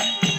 Yeah.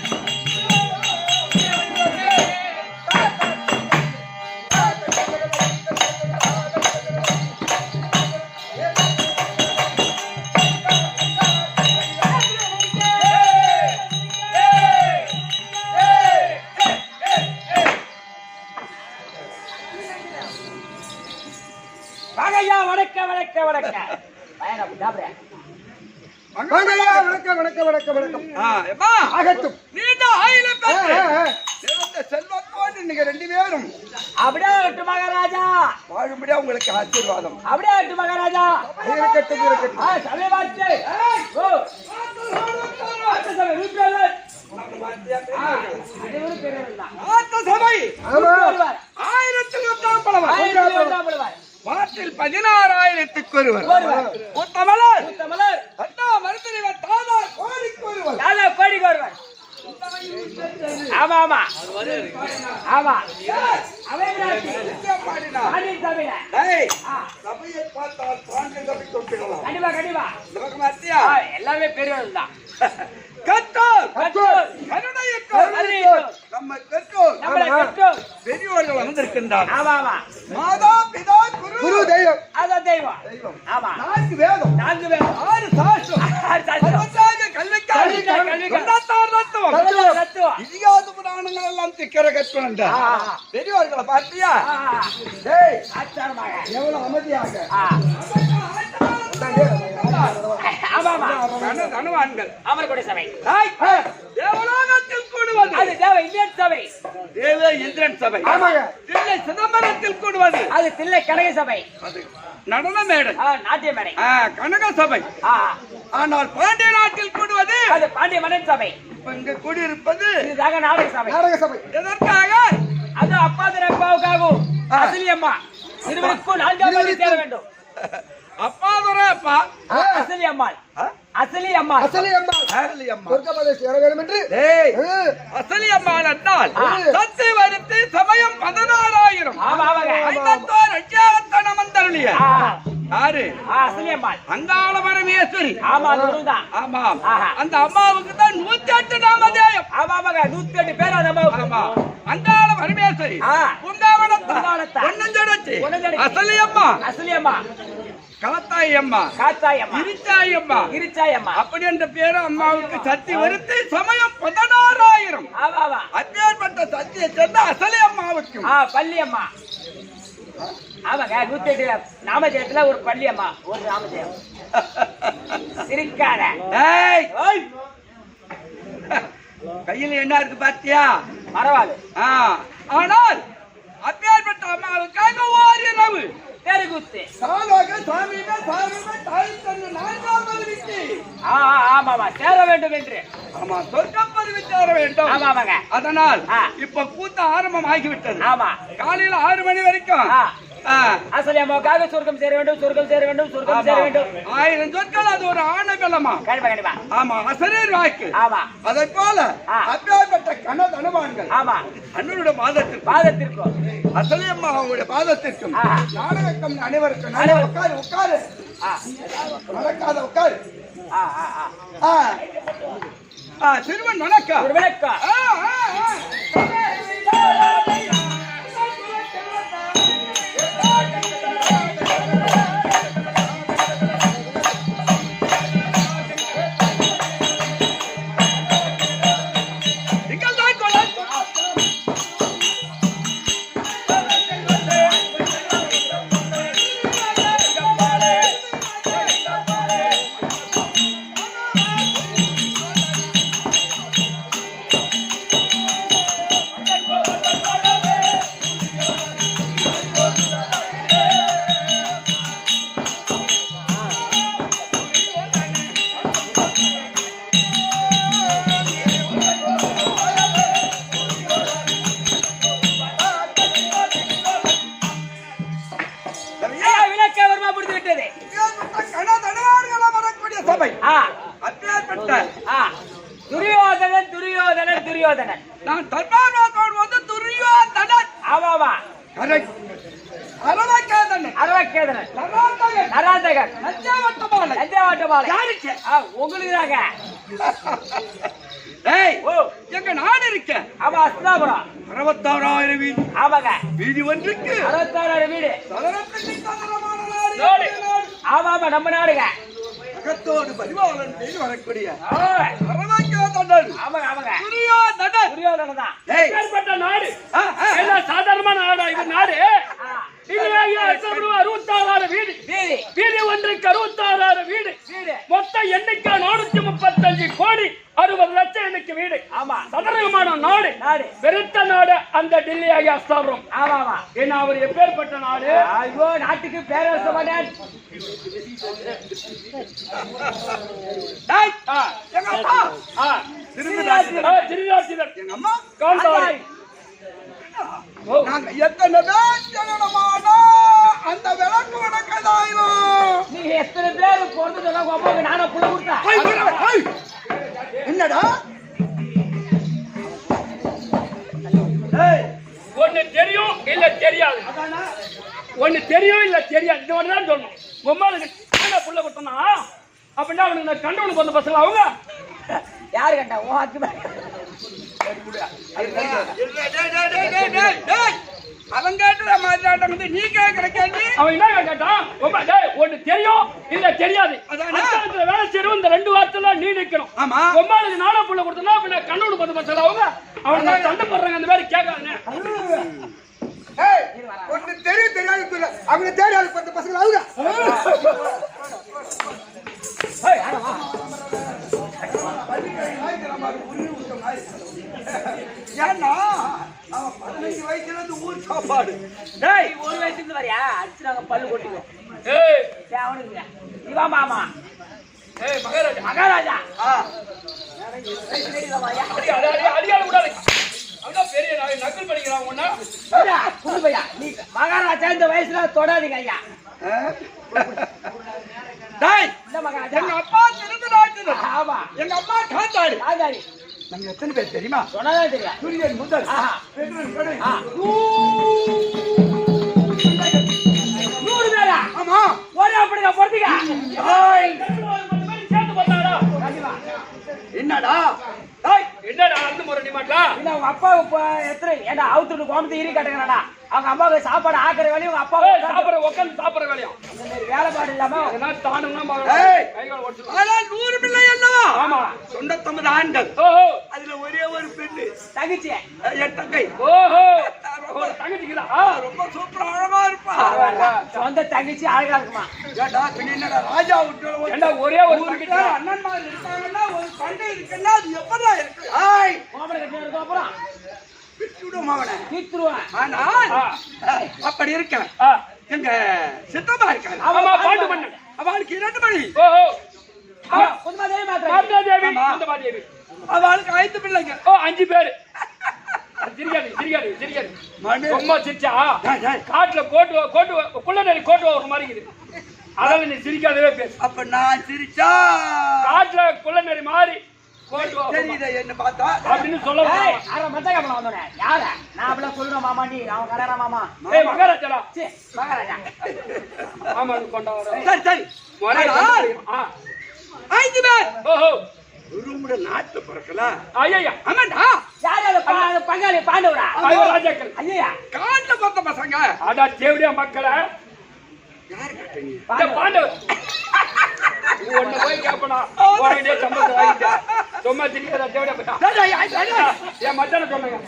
பதினாறாயிரத்துக்கு ஒருவர். உத்தமலர் முத்தமலர். அண்ணா மருத்துவர் தாதா கோடிக்கு ஒருவர் தாதா கோடிக்கு வருவார் ஆமா ஆமா ஆமா. எவ்வளவு அமைதியாக தனவான்கள். சபை. டேய், தேவலோகத்தில் கூடுவது. அது தேவை இந்தியன் சபை. தேவ இந்திரன் சபை. ஆமாங்க. தில்லை சிதம்பரத்தில் கூடுவது. அது தில்லை கனக சபை. அது நடன மேடை. நாட்டிய மேடை. கனக சபை. ஆனால் பாண்டிய நாட்டில் கூடுவது. அது பாண்டிய மன்னன் சபை. இங்க கூடியிருப்பது இதுதாக நாடக சபை. நாடக சபை. எதற்காக? அது அப்பாதர் அப்பாவுக்காகவும் அசலி அம்மா. இருவருக்கும் நான்காம் பாதி சேர வேண்டும். அப்பா துறை அப்பா. அசலி அம்மாள்? அசலி அம்மாள். அசலி அம்மா அசலி அம்மா சொர்க்கபதை சேர வேண்டும் என்று? டேய். அசலி அம்மாள் என்றால். சத்து வருத்தி சமயம் பதினாறாயிரம். ஆமா ஐம்பத்தோர் அஜாத்தனம் வந்தருளிய யாரு? அசலி அம்மாள். அங்காள பரமேஸ்வரி. ஆமா அது ஒண்ணுதான் ஆமாம் ஆஹா. அந்த அம்மாவுக்கு தான் நூத்தி எட்டு நாமதேயம். ஆமா ஆமாங்க. நூத்தி எட்டு பேர் அந்த அம்மாவுக்கு. ஆமா. அசலி அம்மா அசலி அம்மா களத்தாயி அம்மா காத்தாய் அம்மா இருச்சாயி அம்மா இருச்சாய் அம்மா அப்படி என்ற பேரு அம்மாவுக்கு சக்தி வருத்தி சமயம் பதினாறாயிரம். அப்பேற்பட்ட சக்தியை சேர்ந்த அசலி அம்மாவுக்கும் ஆ பள்ளி அம்மா ஆமாங்க நூத்தி எட்டு நாமஜெயத்துல ஒரு பள்ளி அம்மா ஒரு நாமஜெயம். சிரிக்காத. கையில என்ன இருக்கு பாத்தியா? பரவாயில்ல. ஆனால் அப்பேற்பட்ட அம்மாவுக்காக ஓரிரவு தெருகுத்து சாலாக சாமியுமே சாமியுமே தாய் தன்னு நான்காம் பதவிக்கு ஆமாமா சேர வேண்டும் என்று. ஆமா சொர்க்கம் பதவி சேர வேண்டும். அதனால். இப்ப கூத்த ஆரம்பம் ஆகிவிட்டது. ஆமா. காலையில ஆறு மணி வரைக்கும் அசலி அம்மாவுக்காக சொர்க்கம் சேர வேண்டும் சொர்க்கம் சேர வேண்டும் சொர்க்கம் சேர. வேண்டும். ஆயிரம் சொற்கள் அது ஒரு ஆணவலமா கண்டிப்பா கண்டிப்பா. ஆமா அசரீர் வாக்கு. ஆமா. அதை போல. அப்பேற்பட்ட கன தனவான்கள் ஆமா. அண்ணனுடைய பாதத்திற்கு பாதத்திற்கும். அசலியம்மா அவங்களுடைய பாதத்திற்கும். நாடகம் அனைவருக்கும். உட்காரு உட்காரு. நடக்காத உட்காரு. சிறுவன் வணக்கம் ஒரு துரியோதனன் நான் தர்பாரோடு வந்து துரியோதனன் ஆமா ஆமா. கரெக்ட். அரவக்கேதனன் அரவக்கேதனன் நராந்தகன் நராந்தகன் நஞ்சாவட்டமாலை நந்தியாவட்டமாலை யாருக்கு? உங்களுக்கு தாங்க. ஏய் ஓ. எங்க நாடு இருக்க? ஆமா அஸ்தாபுரம். அறுபத்தாறாயிரம் வீதி ஆமாங்க. வீதி ஒன்றுக்கு. அறுபத்தாறாயிரம் வீடு. சதுரத்துக்கு சதுரமான நாடு. ஆமா ஆமா நம்ம நாடுங்க. அகத்தோடு பரிவாளன் வரக்கூடிய ஆ, அரவக்கேதனன் ஆமாங்க ஆமாங்க. துரியோதனன் துரியோதனன் தான் ஏய். ஏற்பட்ட நாடு? என்ன சாதாரணமான நாடா இது நாடு? அறுபத்தாறாயிரம் வீடு. வீடு. ஒன்றுக்கு அறுபத்தாறாயிரம் வீடு. மொத்த எண்ணிக்கை நானூத்தி முப்பத்தஞ்சு கோடி அறுபது லட்சம் எனக்கு வீடு. ஆமா. சதுரகமான நாடு. நாடு. பெருத்த நாடு அந்த டில்லி ஐயா ஸ்தாபனம் ஆமா ஏன்னா அவர் எப்பேற்பட்ட நாடு? ஐயோ நாட்டுக்கு பேரரச மாட்டேன் திருநாசிரர் திருநாசிரர் காந்தாரி நாங்க எத்தனை பேர் ஜனனமானா அந்த விளக்கு வணக்கதாயிரும் நீங்க எத்தனை பேர் பொறுத்து சொன்னா உங்க அம்மாவுக்கு நானா புள்ள கொடுத்தா? என்னடா? ஒண்ணு தெரியும் இல்ல தெரியாது. ஒண்ணு தெரியும் இல்ல தெரியாது. இந்த மாதிரி தான் சொல்லணும். உம்மாளுக்கு என்ன புள்ள கொடுத்தனா அப்படின்னா அவனுக்கு கண்டவனுக்கு வந்த பசங்க அவங்க? யாரு கண்டா உன் அத்து அவன் கேட்டுற மாதிரி வந்து நீ கேட்கிற கேள்வி அவன் என்ன கேட்டான் ஒண்ணு தெரியும்? இல்ல தெரியாது. அதானே? வேலை செய்யறோம் இந்த ரெண்டு வாரத்துல நீ நிக்கணும். ஆமா. உம்மாளுக்கு நானா புள்ள கொடுத்தனா அப்படின்னா கண்டவனுக்கு வந்த பசங்க அவங்க. அவங்க நான் சண்டை போடுறாங்க அந்த மாதிரி ஏய், ஒண்ணு தெரியும் தெரியாது சொல்ல அவங்க தேடி அதுக்கு பத்து பசங்க அவங்க. ஏன்னா அவன் பதினஞ்சு வயசுல இருந்து ஊர் சாப்பாடு. டேய் ஒரு வயசுக்கு வரியா? அடிச்சு நாங்க பல்லு கொட்டிக்குவோம் ஏய். அவனுக்கு. இவா மாமா. ஏய் மகாராஜா. மகாராஜா. ஆ, மகாராஜா இந்த வயசுல தொடாதீங்க ஐயா ஆ. டேய், இந்த மகாராஜா எங்க அப்பா திருந்தராஜன் ஆமா எங்க அம்மா ராஜாரி நாங்க எத்தனை பேர் தெரியுமா? சொன்னதான் தெரியும். சூரியன் முதல். நூறு பேரா? ஆமா. ஒரே அப்படிங்க பொறுத்துக்க. என்னடா? என்னடா அந்த முறை நீ மாட்டா இல்ல உங்க அப்பாவுக்கு இப்ப எத்தனை ஏண்டா அவுத்துட்டு கோமத்து ஈரி கட்டுங்கடா அவங்க அம்மாவுக்கு சாப்பாடு ஆக்குற வேலையும் உங்க அப்பாவுக்கு சாப்பிடுற உட்காந்து சாப்பிடுற வேலையும் மாதிரி வேலைப்பாடு இல்லாம அதெல்லாம் நூறு பிள்ளை அல்லவா ஆமா. சொந்த தமது ஆண்கள். ஓஹோ. அதுல ஒரே ஒரு பெண்ணு. தகிச்சு அஹ், என் தங்கை. ஓஹோ. ஆ. ரொம்ப சூப்பரா அழகா இருப்பா. சொந்த தங்கச்சி அழகா இருக்குமா? ஏடா என்னடா ராஜா ஒரு- ஒரே ஒரு ஊருக்கு தங்கச்சி அண்ணன்மார் இருக்காங்கன்னா ஒரு பண்டை இருக்குன்னா அது எப்படா இருக்கு? ஆய் கோமலை கட்டி இருக்கும் அப்புறம் அப்படி இருக்க. எங்க சித்தமா மன்னன் அவளுக்கு இரண்டு மணி. அவளுக்கு ஐந்து பிள்ளைங்க. ஓ அஞ்சு பேரு. சிரிக்காது சிரிக்காது சிரிக்காது. ரொம்ப சிரிச்சா. காட்டுல கோட்டு கோட்டு குள்ளநெறி கோட்டு ஒரு மாதிரி இருக்குது. அதனால நீ சிரிக்காதவே பேசு. அப்ப நான் சிரிச்சா? காட்டுல குள்ளநெறி மாதிரி கோட்டு வா- தெரியுதா என்ன பார்த்தா? அப்படின்னு சொல்ல. அரை மத்த கப்பல வந்தோனே யார? நான் அப்படிலாம் சொல்றேன் மாமா நீ அவன் கல்யாணம் மாமா ஏய் மகாராஜா சீ, மகாராஜா. ஆமா கொண்டா வர சரி சரி முறை ஆனால் ஆ. ஐந்து பேர். ஓஹோ. குருமுட நாட்டு பிறக்கல ஐயா ஆமாண்டா. யார் அது? பா- அது பங்காளி பாண்டவரா? ஐயோ ராஜாக்கள். ஐயா காட்டுல பார்த்த பசங்க. அடா தேவடியா மக்களை. யாரு பாண்டவர். நீ ஒண்ணு போய் கேப்பனா? போறே சம்பளத்தை வாங்கிட்டு. சும்மா திரிக்காத தேவடியா போட்டா டேய், டேய், டேய், டேய். என் மச்சான சொன்னாங்க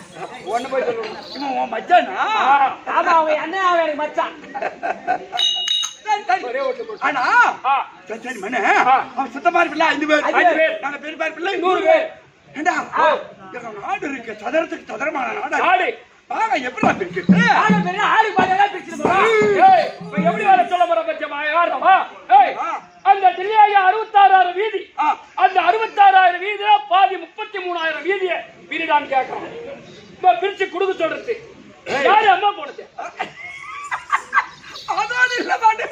ஒண்ணு போய் சொல்லணும் இவன் உன் மச்சானா? ஆ. ஆமா அவன் என்ன அவன் எனக்கு மச்சான்? சரி, சரி. ஒரே ஓட்டு போட்டு. ஆனா ஆ. சரி சரி மண்ணு ஆ. அவன் சுத்தமா பிள்ளை ஐந்து பேர். ஐந்து பேர். நாங்க பெரிய பேர் பிள்ளை நூறு பேர். ஏண்டா? நாடு இருக்கு. சதுரத்துக்கு சதுரமான நாடு நாடு. வாங்க எப்படி பிரிக்கிறது? பெரிய இப்ப எப்படி வர சொல்ல போற பட்சமா யாரமா ஏய். அந்த டெல்லியாக அறுபத்தாறாயிரம் வீதி. ஆ. அந்த அறுபத்தாறாயிரம் வீதியில பாதி முப்பத்தி மூணாயிரம் வீதிய பிரிடான்னு கேட்கறோம் இப்ப பிரிச்சு கொடுக்க சொல்றது. யாரு அம்மா போனது? அதோட இல்ல பாட்டு.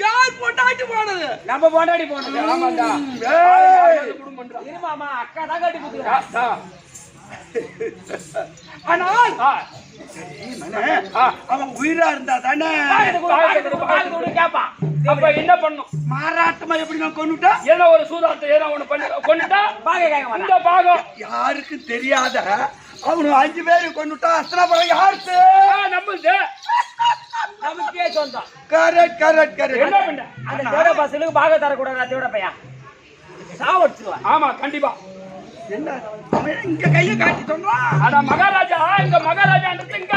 யார் போட்டாச்சு போனது? நம்ம பொண்டாடி போனது. ஆமாண்டா ஏய். குடும்பம்ன்றா. இருமாமா அக்கா தான் கட்டி ஆ, ஆனால். அவன் உயிரா இருந்தா தானே? கேப்பான் அப்ப என்ன பண்ணும்? மாறாட்டமா எப்படி நான் கொண்டுட்டா ஏதோ ஒரு சூதாட்டத்தை ஏதோ ஒண்ணு பண்ணி கொண்டுட்டா மாட்டான் இந்த பாகம். யாருக்கும் தெரியாத அவனு அஞ்சு பேரு கொண்டுட்டா அஸ்திராபுரம் யாருக்கு? ஆ, நம்மளுது. நமக்கே சொந்தம். Correct correct correct. என்ன பண்ண? அந்த பசங்களுக்கு பாக தரக்கூடாது தேவட பையன். சாவடிச்சிருவான். ஆமா கண்டிப்பா. என்ன? இங்க கையை காட்டி சொல்றான் ஆனா மகாராஜா இங்க மகாராஜான்றது இங்க.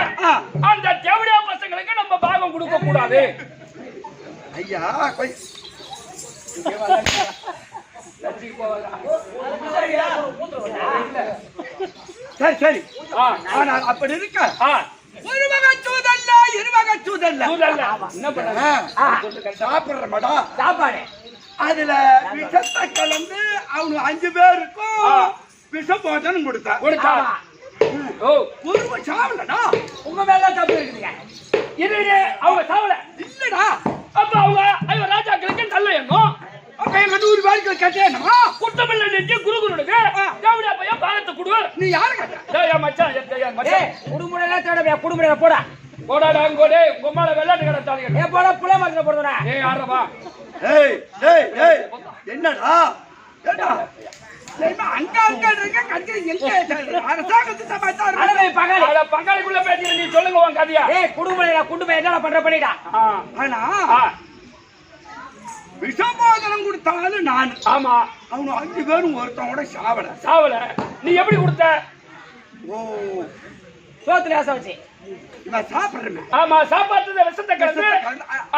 அந்த தேவடியா பசங்களுக்கு நம்ம பாகம் கொடுக்க கூடாது. ஐயா போவாதா? சரி சரி. ஆனால் அப்படி இருக்க. ஒரு வகை சூதல்ல இரு வகை சூதல்ல. என்ன? ஆ, சாப்பிடுற மடா சாப்பாடு. அதுல விஷத்தை கலந்து அவங்க அஞ்சு பேருக்கும் ஆ. விஷ போஜனம் கொடுத்தா. கொடுத்தா. ஓ, ஒரு சாவலடா. உங்க மேல தப்பு இருக்குதுங்க. இது இது, அவங்க சாவல. இல்லடா. அப்ப அவங்க ஐயோ ராஜாக்களுக்கு நல்ல எண்ணம் அப்ப எங்க நூறு பேருக்கு கட்டேனமா குட்டமில்ல நெஞ்சு குருகுருனுக்கு தேவடியா பையன் பாகத்தை கொடு. நீ யாரு கட்ட? டேய், என் மச்சான் ஏய் மச்சான். குடும்பம் எல்லாம் தேட குடும்பம் போடா. போடாடா அங்கோடே உம்மால வெள்ளாட்டு கடை தாலி ஏ போடா புள்ள மாதிரி போடுறா. ஏய் ஏய் ஏய் ஏய் என்னடா? ஏடா அங்க அங்க இருக்க கட்டி எங்க அரசாங்கத்து சமாச்சாரம் அடவே பகாலி. அட பங்காளிக்குள்ள பேசி நீ சொல்லுங்க உன் கதையா. ஏய் குடும்பம் குடும்பம் என்ன பண்ற பண்ணிடா ஆ, ஆனா ஆ, விஷபோதனம் கொடுத்தாலும் நான். ஆமா. அவங்க அஞ்சு பேரும் ஒருத்தன் கூட சாவல. சாவல. நீ எப்படி கொடுத்த? ஓ. சோத்துல ஆசை வச்சு. நான் சாப்பிடுறேன் ஆமா விஷத்தை கலந்து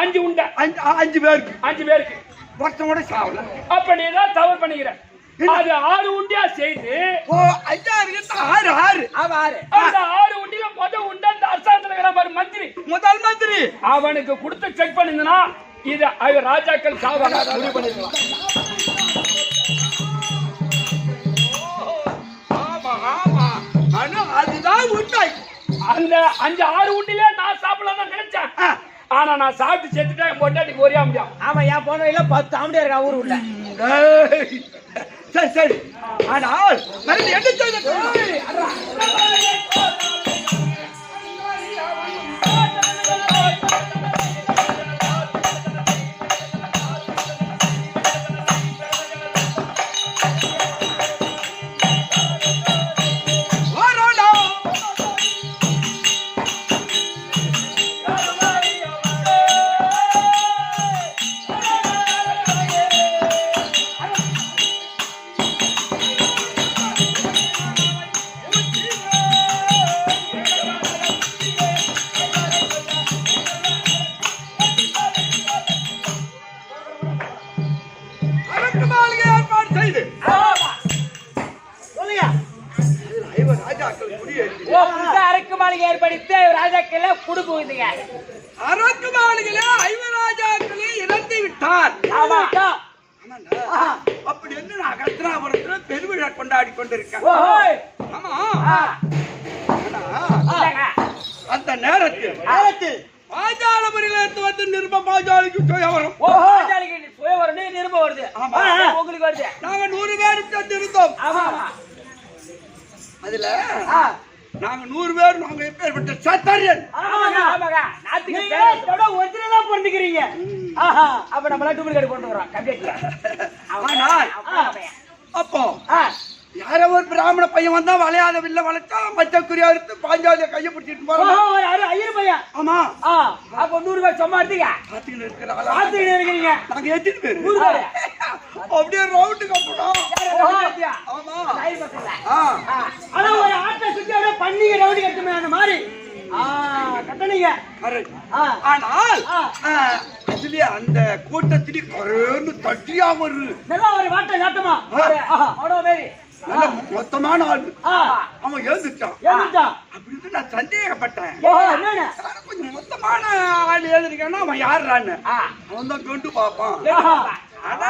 அஞ்சு உண்டை. அஞ்சு அஞ்சு பேருக்கு. அஞ்சு பேருக்கு. ஒருத்தன் கூட சாவல. அப்ப நீ தான் தவறு பண்ணிக்கிற. அது ஆறு உண்டியா செய்து? ஓ அஞ்சாறு ஆறு ஆறு. ஆமா ஆறு. அந்த ஆறு உண்டியில முத உண்டை அந்த அரசாங்கத்துல இருக்கிற பாரு மந்திரி. முதல் மந்திரி. அவனுக்கு கொடுத்து செக் பண்ணிருந்தனா இது அவ ராஜாக்கள் சாவாங்க முடிவு பண்ணிருக்கலாம் அதுதான் உண்மை. அந்த அஞ்சு ஆறு உண்டிலே நான் சாப்பிடலாம் நினைச்சேன். ஆனா நான் சாப்பிட்டு செத்துட்டேன் பொண்டாட்டிக்கு ஒரே முடியும். ஆமா என் போனதுல பத்து ஆம்படியா இருக்கா ஊரு உள்ள. சரி சரி. ஆனால் மறுபடியும் என்ன அதுல ஆ. நாங்க நூறு பேர் நாங்க எப்பேற்பட்ட சத்தரியன் ஒரிஜினலா பொறுத்துக்கிறீங்க ஆஹா அப்ப நம்ம டூப்ளிகேட் கொண்டு வரோம் கம்ப்யூட்டர்ல அப்போ யாரோ ஒரு பிராமண பையன் வந்தா வளையாத வில்ல வளர்த்தா மச்ச குறியா பாஞ்சாவது கையை பிடிச்சிட்டு போறோம் ஐயர் பையன். ஆமா. அப்ப நூறு ரூபாய் சம்பாதிங்க எடுத்துக்க பாத்துக்கிட்டு இருக்கிறாங்க பாத்துக்கிட்டு இருக்கிறீங்க. நாங்க ஏத்திட்டு போயிருக்கோம் அப்படியே ரவுண்டுக்கு அப்புறம். ஆமா. ஆனா ஒரு ஆட்டை சுத்தி அப்படியே பண்ணிங்க ரவுண்டு கட்டுமே அந்த மாதிரி. கட்டணீங்க. ஆனால் அதுல அந்த கூட்டத்திலே கரேன்னு தட்டியா நல்லா ஒரு வாட்டை காட்டுமா? அவ்வளோ நல்ல மொத்தமான ஆள். அவன் எழுந்துட்டான் அப்படின்னு நான் சந்தேகப்பட்டேன். கொஞ்சம் மொத்தமான ஆள் எழுதிருக்கான்னா அவன் யாருறான்னு? அவன் தான் கொண்டு பார்ப்பான். ஆஹா. அட,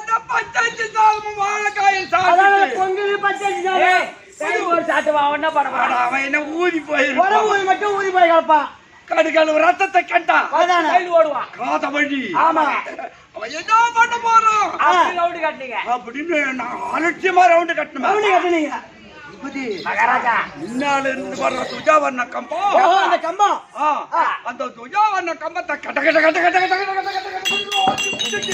இந்த பச்சை சாதமும் வாழைக்காயும் சாப்பிட்டு. பொங்கல் பச்சரிசி சாதம். சரி, ஒரு சாட்டு வா, ஒண்ணா பண்ண. அவன் என்ன ஊதி போயிருப்பான். ஊதி மட்டும் ஊதி போய் கிடப்பான். கடுக்கல் ரத்தத்தை கட்டான் ஓடுவான். காத வழி ஆமா. என்ன பண்ண ரவுண்டு காட்டுனீங்க. அப்படின்னு நான் அலட்சியமா ரவுண்டு ரவுண்டு கட்டணும் கட்டுனீங்க. மகாராஜா. முன்னால இருந்து வர்ற துஜாவர்ண கம்பம் அந்த கம்பம். அந்த துஜாவர்ண கம்பத்தை கட்ட கட்ட கட்ட கட்ட கட்ட கட்ட கட்ட கட்ட கட்ட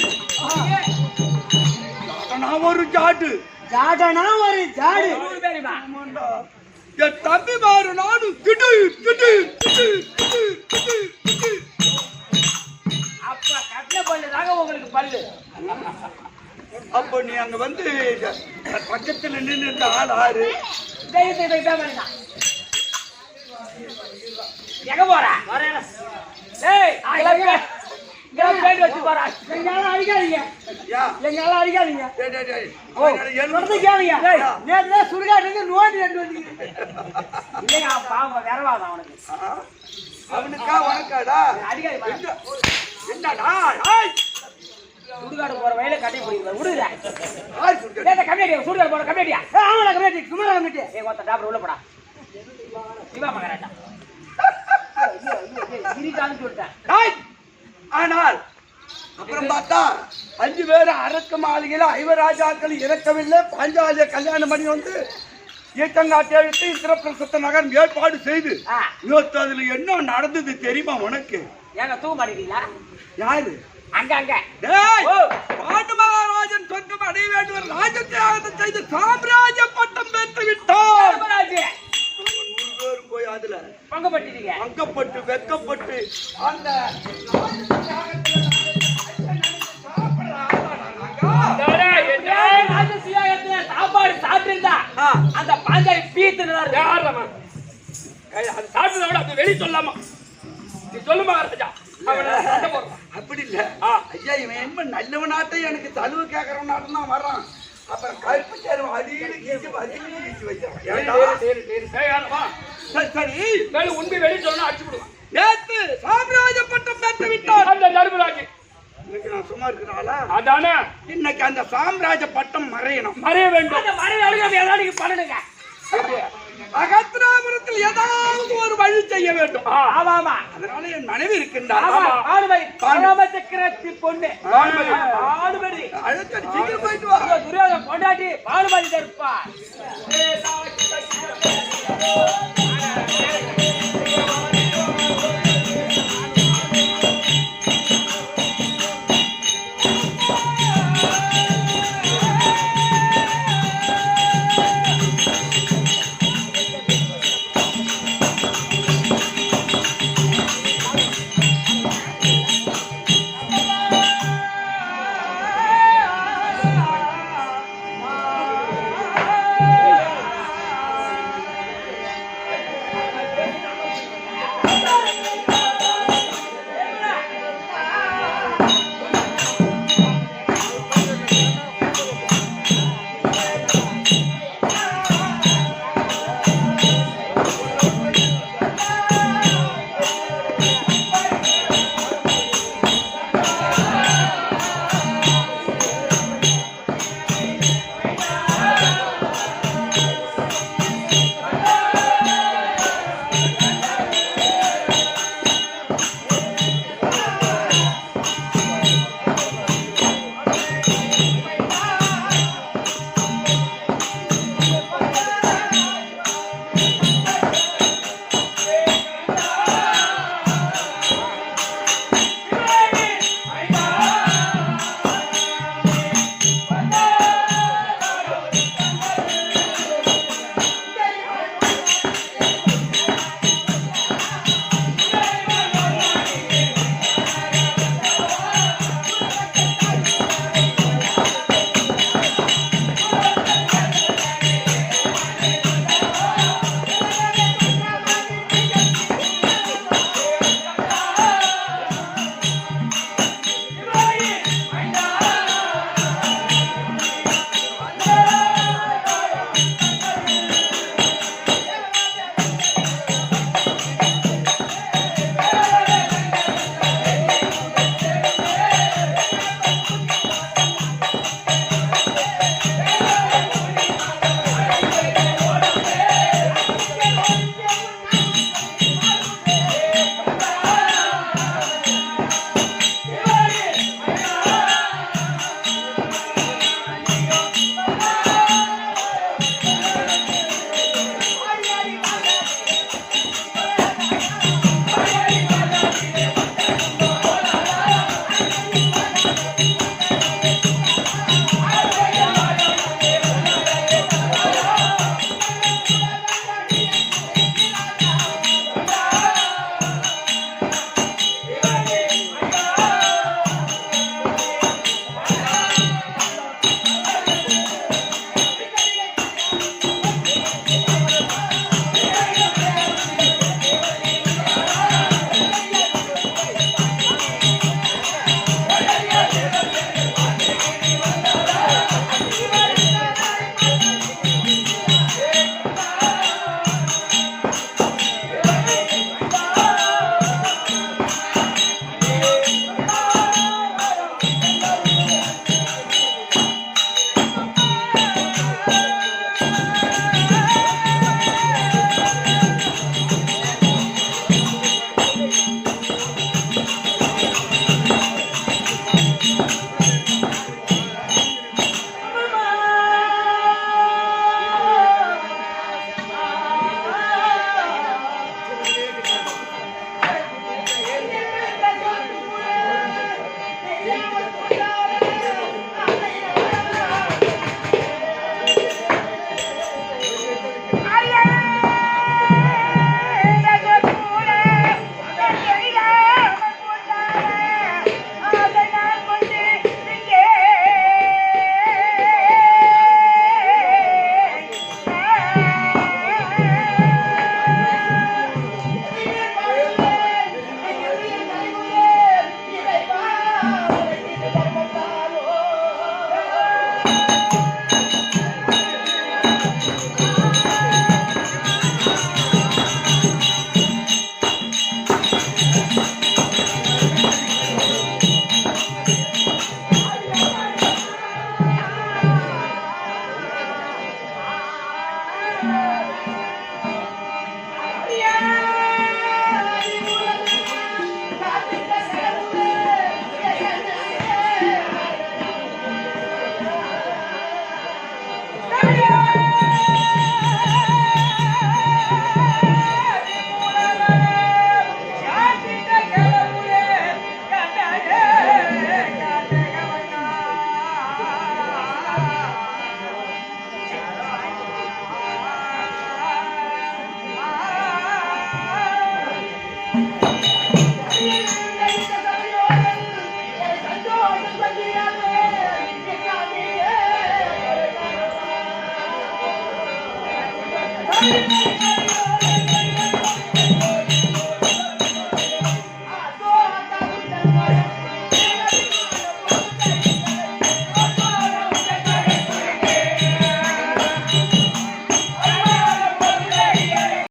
நான் ஒரு ஜாடு ஜாடனா ஒரு ஜாடு. என் தம்பி மாறு நானும் கிடு கிடு கிடு கிடு கிடு கிடு பல்லு. அப்போ நீ அங்க வந்து பக்கத்துல நின்று இருந்த ஆள் ஆறு. எங்க போற? சுடுகாட்டு நோண்டி இல்லையா பாவம் விரவாதான் அவனுக்கு. அவனுக்கா உனக்காடா? அடிக்காது என்னடா? சுடுகாடு போற வயல கட்டி போடுங்க. விடுங்க கம்மியாடியா சுடுகாடு போற கம்மியாடியா ஆமாடா கமிட்டி சுமாரா கமிட்டி. ஏய் ஒருத்த டாக்டர் உள்ள போடா. சிவா மகராஜா. சொல்லிட்டேன்! ஆனால் அப்புறம் பார்த்தா அஞ்சு பேர் அரக்க மாளிகையில ஐவராஜாக்கள் இறக்கவில்லை. பாஞ்சாலிய கல்யாணம் பண்ணி வந்து ஈட்டங்காட்டி எழுத்து இத்திரப்பிரசத்த நகர் ஏற்பாடு செய்து. நேத்து அதுல என்ன நடந்தது தெரியுமா உனக்கு? ஏங்க தூங்க மாட்டேங்கிறீங்களா யாரு? அங்க அங்க. பாண்டு மகாராஜன் சொர்க்கம் அடைய வேண்டும் ராஜத்தியாகத்தை செய்து சாம்ராஜ்ய பட்டம் பெற்று விட்டார். போய் அதுல பங்கு பட்டிட்டீங்க அங்கப்பட்டு வெக்கப்பட்டு அந்த சாப்பாடு சாப்பிட்டிருந்தா. அந்த பாஞ்சாலி பீத்துன்னு யாரம்மா? ஏய், அது சாப்பிட்டதை விட அது வெளிய சொல்லாமா? நீ சொல்லுமா ராஜா அவனை சண்டை போடுறான் அப்படி இல்ல. ஆ. ஐயா இவன் என்ன நல்லவனாட்டம்? எனக்கு தழுவு கேட்கறவனாட்டம் தான் வர்றான். அப்புறம் கருப்பு சேரும் அடியில் கீச்சு வதியில் கீச்சு வைக்கிறான்? சரி சரி உண்மை வெளிய சொன்னா அடிச்சு விடுவான் நேத்து சாம்ராஜ்ய பட்டம் பெற்று விட்டார் அந்த தர்மராஜ். இன்னைக்கு நான் சும்மா இருக்கிறாளா அதானே? இன்னைக்கு அந்த சாம்ராஜ்ய பட்டம் மறையணும். மறைய வேண்டும். ஏதாவது நீங்க பண்ணுங்க அகத்திராபுரத்தில் ஏதாவது ஒரு வழி செய்ய வேண்டும். ஆ, ஆமா ஆமா. அதனால என் மனைவி இருக்கின்றார். பானுமதி பரம சக்கரத்தி பொண்ணு. பானுமதி அழுத்தடி சீக்கிரம் போயிட்டு வா. துரியோதன் பொண்டாட்டி பானுமதி தருப்பா